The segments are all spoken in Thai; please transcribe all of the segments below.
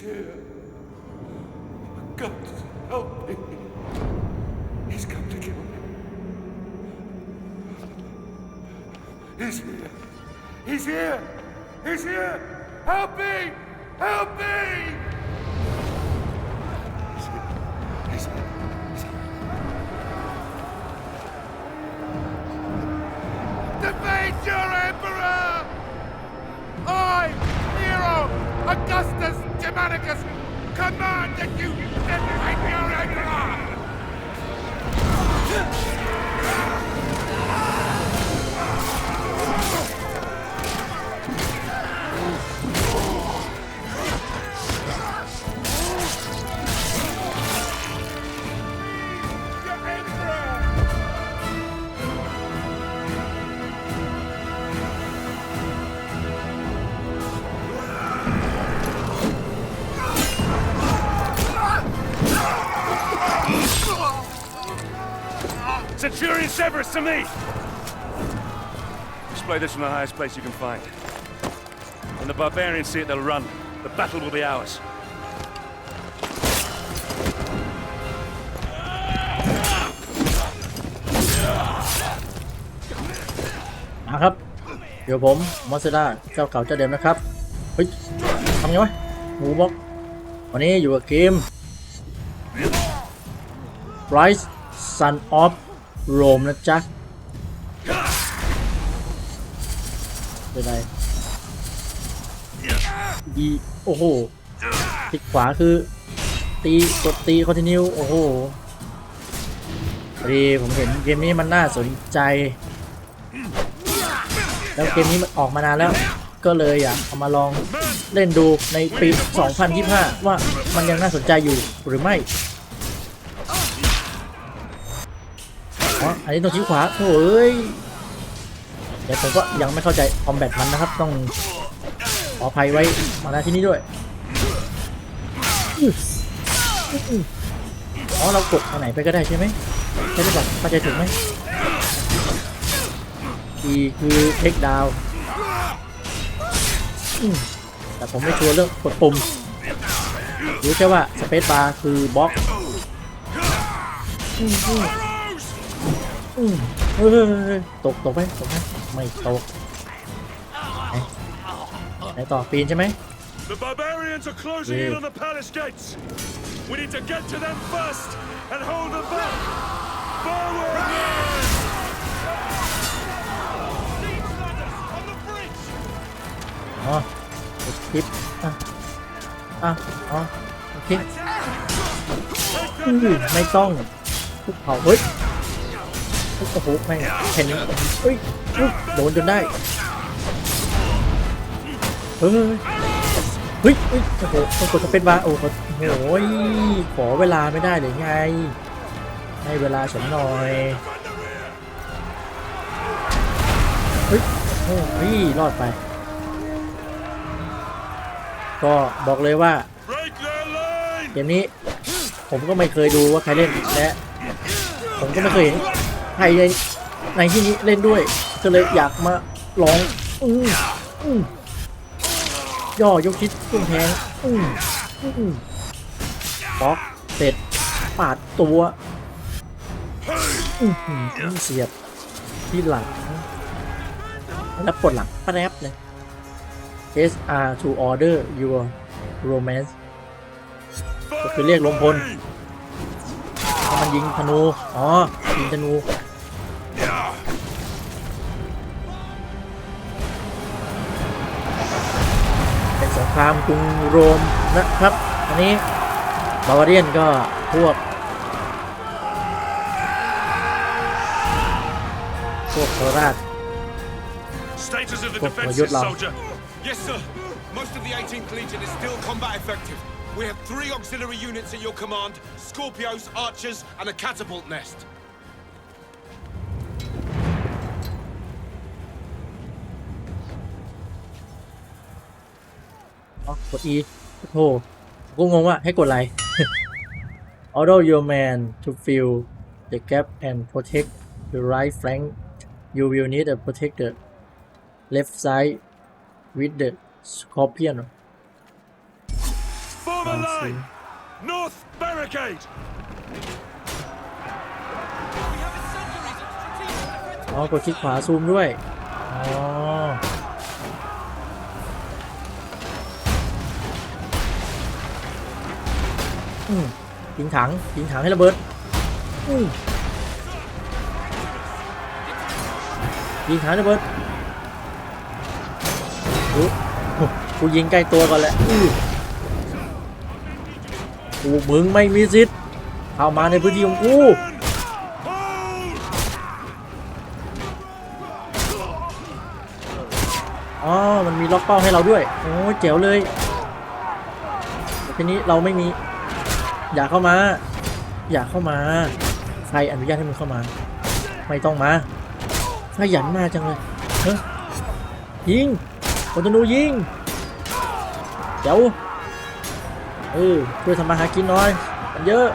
He's here. God, help me. He's come to kill me. He's here. He's here. He's here. Help me. Help me. Defeat your emperor! I, Nero Augustus Germanicus, command that you defeat your emperor! Centurion Severus to me! Display this from the highest place you can find. When the barbarians see it, they'll run. The battle will be ours. นะครับ เดี๋ยวผมมอสเซด้าเจ้าเก่าเจ้าเดิมนะครับ เฮ้ยทำไงวะหมูบล็อกวันนี้อยู่กับเกม Rise Son of Rome นะจ๊ะเป็นไรดีโอ้โหคลิกขวาคือ ตีกดตีคอนติเนียโอ้โหดีผมเห็นเกมนี้มันน่าสนใจ แล้วเกมนี้มันออกมานานแล้ว ก็เลยอยากเอามาลองเล่นดูในปี 2025 ว่ามันยังน่าสนใจอยู่หรือไม่ อ๋ออันนี้ต้องชี้ขวาโอ้ยเดี๋ยวผมก็ยังไม่เข้าใจคอมแบทมันนะครับ ต้องขออภัยไว้มาณที่นี้ด้วยอ๋อเรากดอันไหนไปก็ได้ใช่ไหมใช่หรือเปล่าเข้าใจถูกไหม E คือเทคดาวแต่ผมไม่ชัวร์เรื่องกดปุ่มรู้แค่ว่าสเปซบาร์คือบล็อก ตกตกไหมตกไหมไม่ตกไหนไหนต่อปีนใช่ไหม The barbarians are closing in Yeah. on the palace gates. We need to get to them first and hold them back. Forward! On the bridge! อ๋อกดคลิปอะอะอ๋อโอเคอืมไม่ต้องทุกเผาเฮ้ย โอ้โหแม่งแผ่นนี้เฮ้ยอุ๊ยโดนจนได้เฮ้ยเฮ้ยเฮ้ยโอ้โหต้องกดสเปซบาร์โอ้โหโอ้โหขอเวลาไม่ได้หรือไง ให้เวลาฉันหน่อยเฮ้ยโอ้โหรอดไป ก็บอกเลยว่าเกมนี้ผมก็ไม่เคยดูว่าใครเล่นและผมก็ไม่เคยเห็น ครในในที่นี้เล่นด้วยก็เลยอยากมาลองอืมอืมย่อยกชิดตุ้งแทงอืมอืมบล็อกเสร็จปาดตัวอือเสียบที่หลังแล้วปวดหลังแป๊บเลย SR to order your romance ก็คือเรียกลมพล มันยิงธนู อ๋อ ยิงธนู ครามกรุงโรมนะครับ อันนี้บาวาเรียนก็พวก พวกโคราช Status of the Well, defenses, you're loud. soldier. Yes, sir. Most of the 18th Legion is still combat effective. We have three auxiliary units at your command Scorpios, Archers, and a catapult nest. อ๋อกด E โอ้โหกูงงว่าให้กดอะไร Order your man to fill the gap and protect the right flank you will need to protect the left side with the scorpion Form a I see. line! North barricade! อ๋อกดคลิกขวาซูมด้วย อ๋อ ยิงถังยิงถังให้ระเบิดยิงถังระเบิดกูยิงใกล้ตัวก่อนแหละกูมึงไม่มีสิทธิ์เข้ามาในพื้นที่ของกูอ๋อ มันมีล็อกเป้าให้เราด้วย โอ้เจ๋วเลย ทีนี้เราไม่มี อย่าเข้ามา อย่าเข้ามา ใครอนุญาตให้มึงเข้ามา ไม่ต้องมาขยันมาจังเลยเฮ้ยยิงคนธนูยิงเดี๋ยวเออช่วยทำมาหากินหน่อยมันเยอะ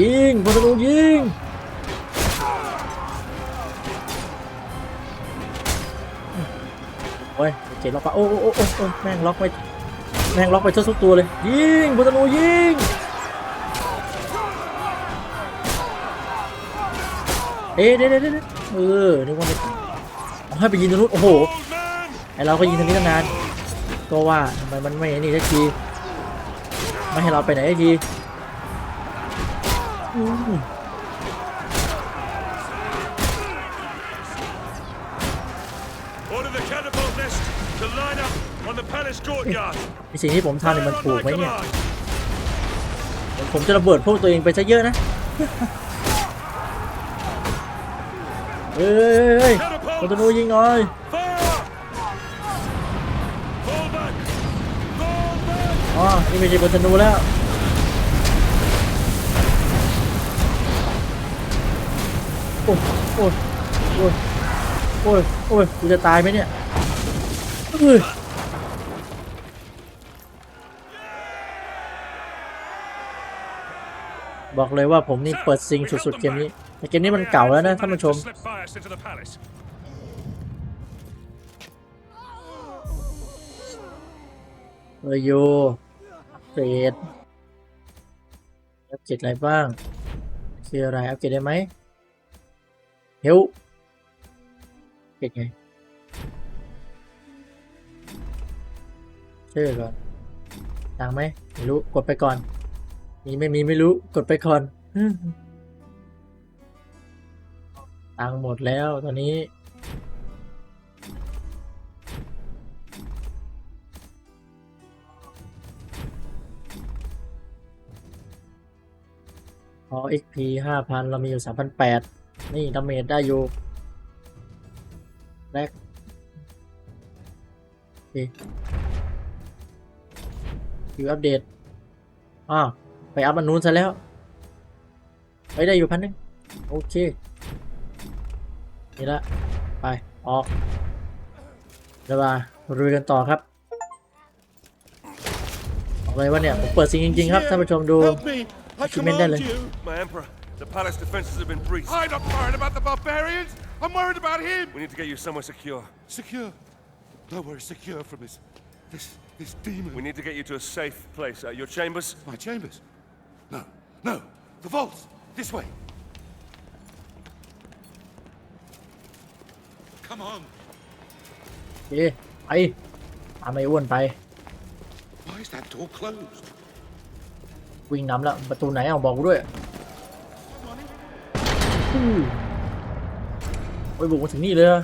ยิงคนธนูยิงโอ้ยเจ็ดล็อกปะโอ้โอ้โอ้โอ้แม่งล็อกไป แม่งล็อกไปทุกตัวเลย ยิงบุตนูยิงเอ๊ะเดี๋ยวเดี๋ยวเดี๋ยวเออนึกว่าไม่เอาให้ไปยิงตรงนู้นโอ้โหไอเราก็ยิงทางนี้ตั้งนานก็ว่าทำไมมันไม่นี่สักทีไม่ให้เราไปไหนสักที ไอสิ่งที่ผมทำเนี่ยมันถูกไหมเนี่ย ผมจะระเบิดพวกตัวเองไปซะเยอะนะ เฮ้ยคนธนูยิงหน่อยอ๋อนี่ไม่ใช่คนธนูแล้วโอ้ยโอ้ยโอ้ยโอ้ยโอ้ยกูจะตายไหมเนี่ยเฮ้ย บอกเลยว่าผมนี่เปิดซิงสุดๆเกมนี้ แต่เกมนี้มันเก่าแล้วนะท่านผู้ชม Slip fires into the palace. เออโยอัปเกรดอัปเกรดอะไรบ้าง คืออะไรอัปเกรดได้ไหมเฮลอัปเกรดไงชื่อก่อนตังค์ไหมไม่รู้ กดไปก่อน มีไม่มีไม่รู้กดไปก่อนตังหมดแล้วตอนนี้ พอ XP ห้าพันเรามีอยู่สามพันแปดนี่ดาเมจได้อยู่แรกโอเคคิวอัปเดตอ้าว ไปอัพมันนู้นซะแล้วไปได้อยู่พันหนึงโอเค นี่ละ ไป ออกเดี๋ยวมาลุยกันต่อครับบอกเลยว่าเนี่ย ผมเปิดซิงจริง ๆ ครับท่านผู้ชมดู Help me! I Recommend command that. you! My emperor, the palace defenses have been breached. I'm not worried about the barbarians! I'm worried about him! We need to get you somewhere secure. Secure. Nowhere secure from this. this. this demon. We need to get you to a safe place. Uh, your chambers? My chambers. No, no. The vaults. This way. Come on. โอเคไปตามไอ้อ้วนไป Why is that door closed? วิ่งนำแล้วประตูไหนเอาบอกกูด้วยอือโอ้ยบุกมาถึงนี่เลยเหรอ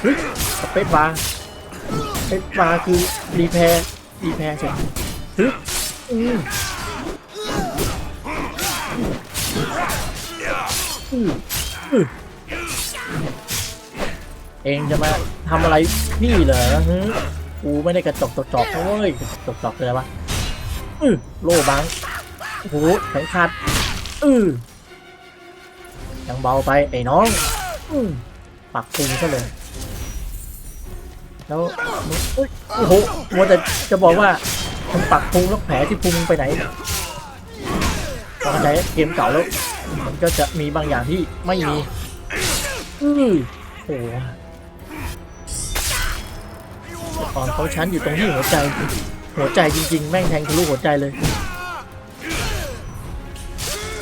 เฮ้ยสเปซบาร์สเปซบาร์คือรีแพร์รีแพร์ใช่ไหมเฮ้ยอืมเองจะมาทำอะไรนี่เหรอฮึกูไม่ได้กระจกตกจอกเว้ยกระจกตกจอกเลยวะอือโล่บังโอ้โหแข็งขัดอือ ยังเบาไปไอ้น้องปักพุงซะเลย แล้วโอ้โหมัวแต่จะบอกว่ามันปักพุงแล้วแผลที่พุงไปไหนตอนใช้เกมเก่าแล้ว มันก็จะมีบางอย่างที่ไม่มีอือโอ้โหตอนเขาชั้นอยู่ตรงที่หัวใจ หัวใจจริง ๆ แม่งแทงทะลุหัวใจเลย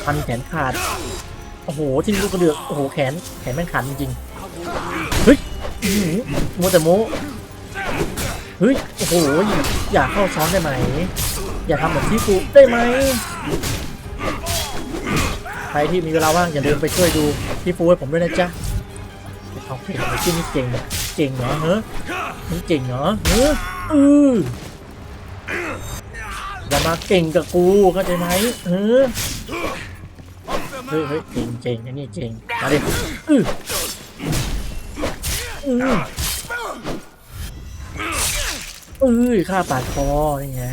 พันแขนขาด โอ้โหที่ลูกกระเดือกโอ้โหแขนแขนแม่งขาดจริงเฮ้ยหือมัวแต่โมเฮ้ยโอ้โหอย่าเข้าซ้อนได้ไหม อย่าทำแบบที่กูได้ไหมใครที่มีเวลาว่างอย่าลืมไปช่วยดูพี่ฟูให้ผมด้วยนะจ๊ะเอาเก่งไอ้ที่นี่เก่งเก่งเหรอเฮ้มันเก่งเหรอเฮ้อืออย่ามาเก่งกับกูเข้าใจไหมเออ เฮ้ยเฮ้ยเก่งเก่งไอ้นี่เก่งมาดิอืออืออือฆ่าปาดคอนี่ไง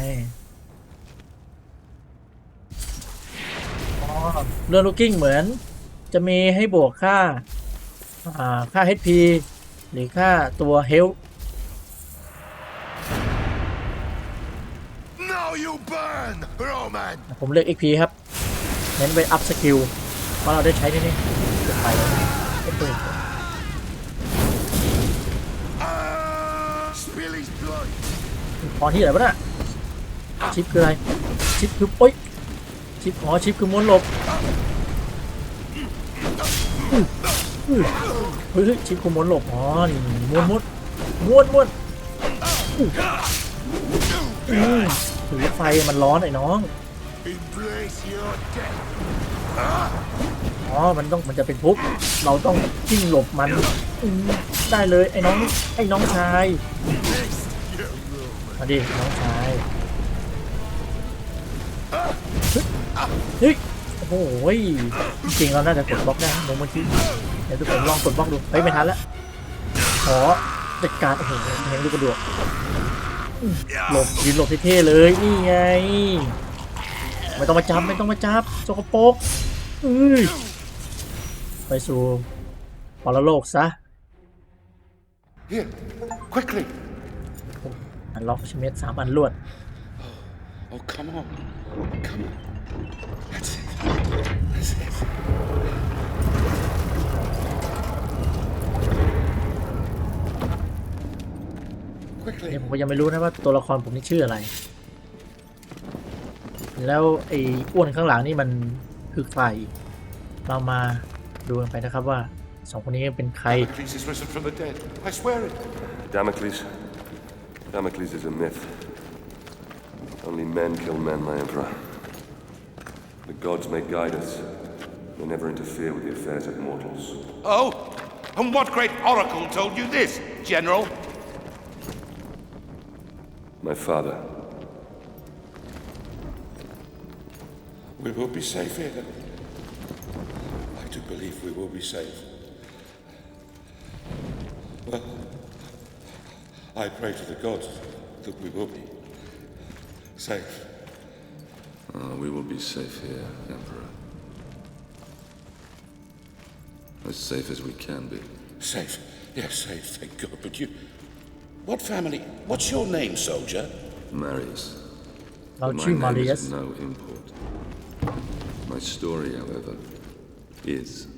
อ๋อเรือลูกกิ้งเหมือน จะมีให้บวกค่าอ่าค่า HP หรือค่าตัว Health Now you burn, Roman! ผมเลือก XP ครับ เน้นไปอัพสกิล เราเราได้ใช้นี่นี่เก็บไปแล้วโอ้โห Ah, spill his blood! พอที่ไหนวะน่ะชิปคืออะไร ชิปคือโอ๊ยชิปอ๋อชิปคือม้วนหลบอื้ออื้อเฮ้ยเฮ้ยชิปคือม้วนหลบอ๋อนี่ม้วนม้วนม้วนม้วนอื้ออืมถือไฟมันร้อนไอ้น้อง Embrace your death! อ๋อ มันต้องมันจะเป็นทุบเราต้องจิ้งหลบมันอืมได้เลยไอ้น้องไอ้น้องชาย มาดิน้องชายเฮ้ยโอ้โหยจริงเราน่าจะกดบล็อกได้นะเมื่อกี้เดี๋ยวทุกคนลองกดบล็อกดูเฮ้ยไม่ทันแล้วขอจัดการโอ้โหแทงลูกระดวกหลบยืนหลบเท่ๆเลยนี่ไง ไม่ต้องมาจับไม่ต้องมาจับสกปรก ไปสู่ปรโลกซะ Here, quickly! อันล็อกชเมดสามอันรวด Oh, come on. Come on. That's it. That's it. Quickly. เนี่ยผมก็ยังไม่รู้นะว่าตัวละครผมนี่ชื่ออะไร แล้วไอ้อ้วนข้างหลังนี่มัน คือใคร เรามาดูกันไปนะครับว่าสองคนนี้เป็นใคร Damocles is risen from the dead. I swear it. Damocles? Damocles is a myth. Only men kill men, my emperor. The gods may guide us. They never interfere with the affairs of mortals. Oh, and what great oracle told you this, General? My father. We will be safe here. I do believe we will be safe. Well, I pray to the gods that we will be safe. Uh, we will be safe here, Emperor. As safe as we can be. Safe? Yes, safe, thank God. But you. What family? What's your name, soldier? Marius. Oh, My name Marius. is no import. My story, however, is